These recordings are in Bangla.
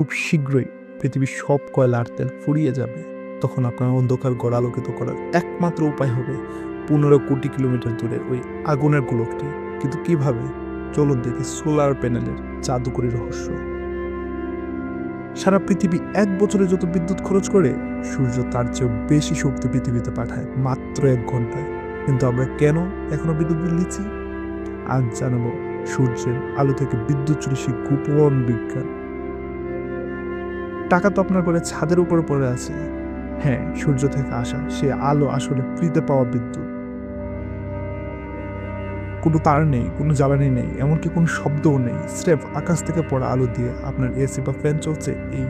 খুব শীঘ্রই পৃথিবীর সব কয়লার তেল ফুরিয়ে যাবে। তখন আপনার অন্ধকার গড় আলোকিত করার একমাত্র উপায় হবে পনেরো কোটি কিলোমিটার দূরে ওই আগুনের গোলকটি। কিন্তু কীভাবে? চলুন দেখি সোলার প্যানেলের জাদুকরি রহস্য। সারা পৃথিবী এক বছরে যত বিদ্যুৎ খরচ করে, সূর্য তার চেয়েও বেশি শক্তি পৃথিবীতে পাঠায় মাত্র এক ঘন্টায়। কিন্তু আমরা কেন এখনও বিদ্যুৎ বিল নিচ্ছি আজ জানাব সূর্যের আলো থেকে বিদ্যুৎ চুরি সেই গোপন বিজ্ঞান। টাকা তো আপনার ঘরে ছাদের উপরে পড়ে আছে। হ্যাঁ সূর্য থেকে আসা, সে আলো আসলে ফ্রিতে পাওয়া বিদ্যুৎ। কোনো তার নেই, কোনো জ্বালানি নেই, এমনকি কোনো শব্দও নেই। স্রেফ আকাশ থেকে পড়া আলো দিয়ে আপনার এসি বা ফ্যান চলছে এই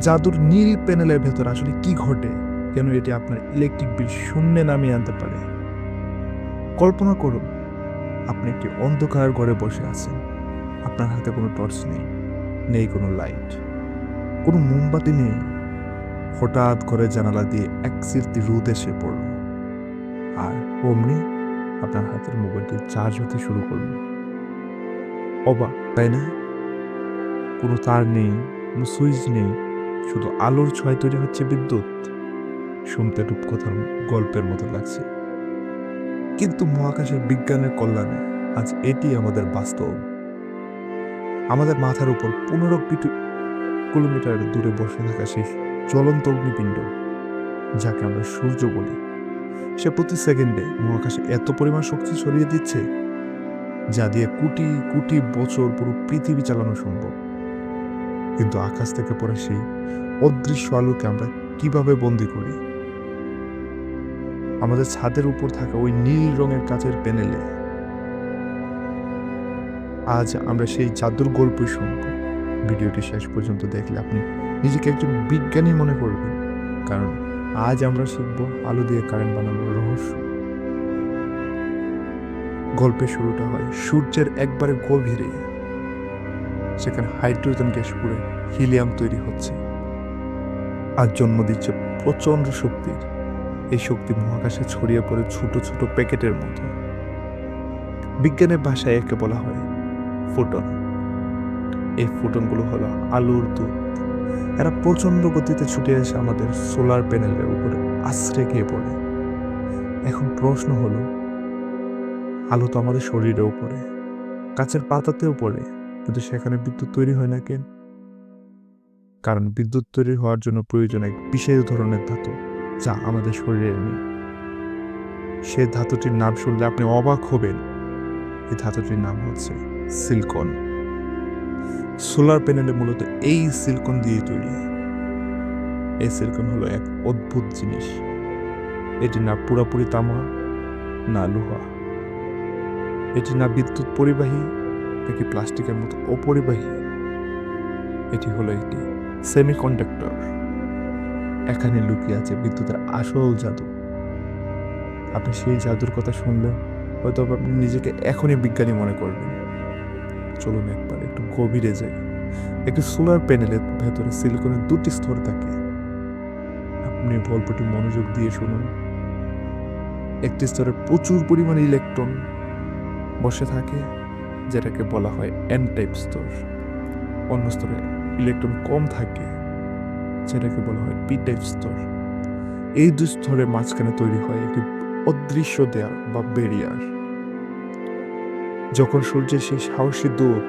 জাদুর নীল প্যানেলের ভেতর। আসলে কি ঘটে? কেন এটি আপনার ইলেকট্রিক বিল শূন্যে নামিয়ে আনতে পারে? কল্পনা করুন, আপনি একটি অন্ধকার ঘরে বসে আছেন। আপনার হাতে কোনো টর্চ নেই নেই কোনো লাইট। কোনো মোমবাতি নেই। হঠাৎ করে জানালা দিয়ে এক সিরতি রোদ এসে পড়ল। আর অমনি আপনার হাতের মোবাইলটি চার্জ হতে শুরু করল। অবাক, তাই না? কোনো তার নেই, কোনো সুইচ নেই, শুধু আলোর ছয় তৈরি হচ্ছে বিদ্যুৎ। শুনতে রূপকথার গল্পের মতো লাগছে। কিন্তু মহাকাশের বিজ্ঞানের কল্যাণে আজ এটি আমাদের বাস্তব। আমাদের মাথার উপর পনেরো কিলোমিটার দূরে বসে থাকা সেই জ্বলন্ত অগ্নিপিণ্ড, যাকে আমরা সূর্য বলি। সে প্রতি সেকেন্ডে মহাকাশে এত পরিমাণ শক্তি ছড়িয়ে দিচ্ছে, যা দিয়ে কোটি কোটি বছর পুরো পৃথিবী চালানো সম্ভব। কিন্তু আকাশ থেকে পড়ে সেই অদৃশ্য আলোকে আমরা কীভাবে বন্দি করি? আমাদের ছাদের উপর থাকা ওই নীল রঙের কাচের প্যানেলে আজ আমরা সেই জাদুর গল্পই শুনব। ভিডিওটি শেষ পর্যন্ত দেখলে আপনি নিজেকে একজন বিজ্ঞানী মনে করবেন। কারণ আজ আমরা শিখব আলো দিয়ে কারেন্ট বানানোর রহস্য। গল্পের শুরুটা হয় সূর্যের একবারে গভীরে। সেখানে হাইড্রোজেন গ্যাস পুড়ে হিলিয়াম তৈরি হচ্ছে। আর জন্ম দিচ্ছে প্রচণ্ড শক্তির। এই শক্তি মহাকাশে ছড়িয়ে পড়ে ছোট ছোট প্যাকেটের মতো। বিজ্ঞানের ভাষায় একে বলা হয় ফোটন। এই ফোটনগুলো হলো আলোর দুধ এরা প্রচণ্ড গতিতে ছুটে এসে আমাদের সোলার প্যানেলের উপরে আশ্রে গিয়ে পড়ে। এখন প্রশ্ন হলো, আলো তো আমাদের শরীরের উপরে কাছের পাতাতেও পড়ে, কিন্তু সেখানে বিদ্যুৎ তৈরি হয় না কেন? কারণ বিদ্যুৎ তৈরি হওয়ার জন্য প্রয়োজন এক বিশেষ ধরনের ধাতু, যা আমাদের শরীরে নেই। সে ধাতুটির নাম শুনলে আপনি অবাক হবেন। এই ধাতুটির নাম হচ্ছে সিলিকন। সোলার প্যানেলে মূলত এই সিলিকন দিয়ে তৈরি। এই সিলিকন হলো এক অদ্ভুত জিনিস। এটি না পুরোপুরি তামা, না লোহা। এটি না বিদ্যুৎ পরিবাহী, নাকি প্লাস্টিকের মতো অপরিবাহী। এটি হলো একটি সেমিকন্ডাক্টর। এখানে লুকিয়ে আছে বিদ্যুতের আসল জাদু। আপনি সেই জাদুর কথা শুনলে হয়তো আপনি নিজেকে এখনই বিজ্ঞানী মনে করবেন। চলুন একবার একটু গভীরে যাই। একটি সোলার প্যানেলের ভেতরে সিলিকনের দুটি স্তর থাকে। আপনি গল্পটি মনোযোগ দিয়ে শুনুন। একটি স্তরে প্রচুর পরিমাণে ইলেকট্রন বসে থাকে, যেটাকে বলা হয় এন টাইপ স্তর। অন্য স্তরে ইলেকট্রন কম থাকে, যেটাকে বলা হয় পি টাইপ স্তর। এই দুই স্তরের মাঝখানে তৈরি হয় একটি অদৃশ্য দেয়াল বা বেরিয়ার যখন সূর্যের সেই সাহসী দূত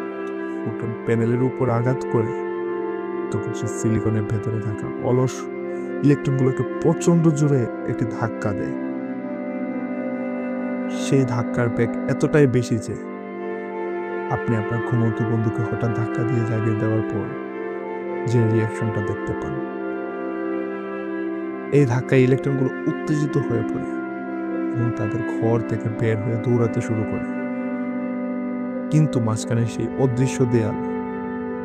ফোটন প্যানেলের উপর আঘাত করে, তখন সে সিলিকনের ভেতরে থাকা অলস ইলেকট্রনগুলোকে প্রচণ্ড জোরে একটি ধাক্কা দেয়। সেই ধাক্কার বেগ এতটাই বেশি যে আপনি আপনার ঘুমন্ত বন্ধুকে হঠাৎ ধাক্কা দিয়ে জাগিয়ে দেওয়ার পর যে রিয়াকশনটা দেখতে পান। এই ধাক্কায় ইলেকট্রনগুলো উত্তেজিত হয়ে পড়ে এবং তাদের ঘর থেকে বের হয়ে দৌড়াতে শুরু করে। কিন্তু মাঝখানে সেই অদৃশ্য দেয়াল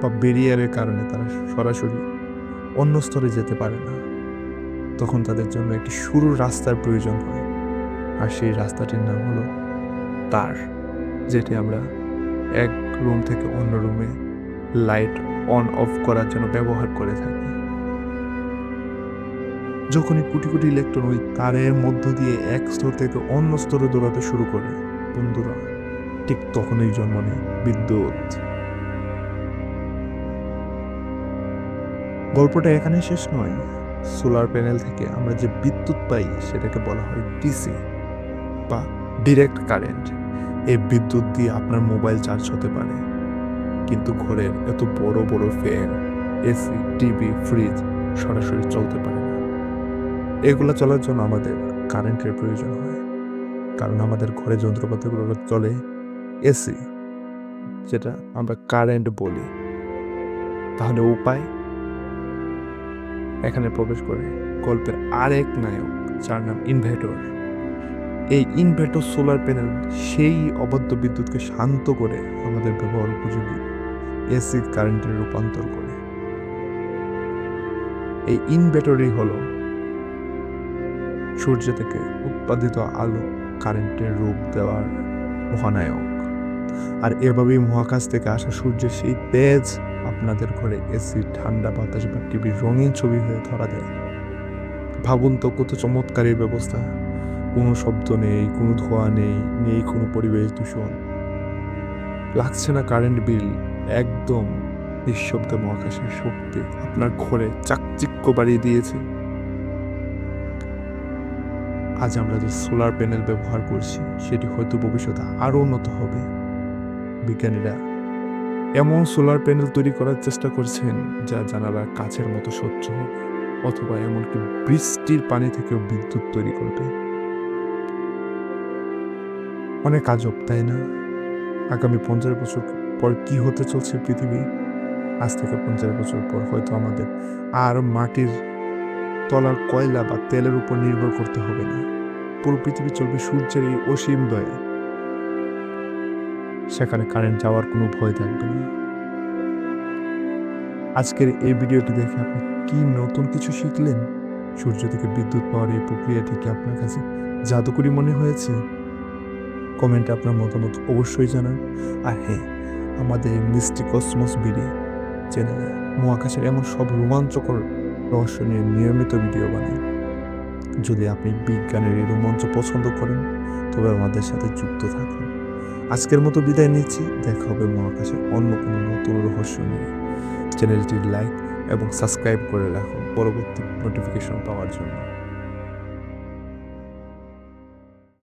বা বেরিয়ারের কারণে তারা সরাসরি অন্য স্তরে যেতে পারে না। তখন তাদের জন্য একটি শুরুর রাস্তার প্রয়োজন হয়। আর সেই রাস্তাটির নাম হলো তার, যেটি আমরা এক রুম থেকে অন্য রুমে লাইট অন অফ করার জন্য ব্যবহার করে থাকি। যখনই কোটি কোটি ইলেকট্রন ওই তারের মধ্য দিয়ে এক স্তর থেকে অন্য স্তরে দৌড়াতে শুরু করে, বন্ধুরা ঠিক তখনই জন্ম নেয় বিদ্যুৎ। গল্পটা এখানে শেষ নয়। সোলার প্যানেল থেকে আমরা যে বিদ্যুৎ পাই, সেটাকে বলা হয় ডিসি বা ডিরেক্ট কারেন্ট। এই বিদ্যুৎ দিয়ে আপনার মোবাইল চার্জ হতে পারে। কিন্তু ঘরের এত বড় বড় ফ্যান, এসি, টিভি, ফ্রিজ সরাসরি চলতে পারে না। এগুলো চলার জন্য আমাদের কারেন্টের প্রয়োজন হয়। কারণ আমাদের ঘরে যন্ত্রপাতিগুলো চলে এসি, যেটা আমরা কারেন্ট বলি। তাহলে উপায়? এখানে প্রবেশ করে গল্পের আরেক নায়ক, যার নাম ইনভার্টর এই ইনভার্টর সোলার প্যানেল সেই অবাধ্য বিদ্যুৎকে শান্ত করে আমাদের ব্যবহার উপযোগী এসি কারেন্টের রূপান্তর করে। এই ইনভার্টরই হলো সূর্য থেকে উৎপাদিত আলো কারেন্টের রূপ দেওয়ার মহানায়ক। আর এভাবেই মহাকাশ থেকে আসা সূর্যের সেই তেজ আপনাদের ঘরে এসি, ঠান্ডা বাতাস বা টিভির রঙিন ছবি হয়ে ধরা দেয়। ভাবুন তো কত চমৎকারের ব্যবস্থা। কোনো শব্দ নেই, কোনো ধোঁয়া নেই নেই কোনো পরিবেশ দূষণ। লাগছে না কারেন্ট বিল একদম নিঃশব্দে মহাকাশের শক্তি আপনার ঘরে চাকচিক্য বাড়িয়ে দিয়েছে। আজ আমরা যে সোলার প্যানেল ব্যবহার করছি, সেটি হয়তো ভবিষ্যতে আরও উন্নত হবে। বিজ্ঞানীরা। এমন সোলার প্যানেল তৈরি করার চেষ্টা করছেন, যা জানালা কাছের মতো স্বচ্ছ অথবা এমনকি বৃষ্টির পানি থেকেও বিদ্যুৎ তৈরি করবে। অনেক আজব, তাই না? আগামী পঞ্চাশ বছর পর কি হতে চলছে পৃথিবী? আজ থেকে পঞ্চাশ বছর পর হয়তো আমাদের আর মাটির তলার কয়লা বা তেলের উপর নির্ভর করতে হবে না। পুরো পৃথিবী চলবে সূর্যের এই অসীম দয়া সেখানে কারেন্ট যাওয়ার কোনো ভয় থাকবে না। আজকের এই ভিডিওটি দেখে আপনি কি নতুন কিছু শিখলেন? সূর্য থেকে বিদ্যুৎ পাওয়ার এই প্রক্রিয়াটি কি আপনার কাছে জাদুকরি মনে হয়েছে? কমেন্টে আপনার মতামত অবশ্যই জানান। আর হ্যাঁ আমাদের মিষ্টি কসমস বিডি চ্যানেলে মহাকাশের এমন সব রোমাঞ্চকর রহস্য নিয়ে নিয়মিত ভিডিও বানাই। যদি আপনি বিজ্ঞানের এই রোমাঞ্চ পছন্দ করেন, তবে আমাদের সাথে যুক্ত থাকুন। আজকের মতো বিদায় নিচ্ছি। দেখা হবে মহাকাশে অন্য কোনো নতুন রহস্য নিয়ে। চ্যানেলটি লাইক এবং সাবস্ক্রাইব করে রাখুন পরবর্তী নোটিফিকেশন পাওয়ার জন্য।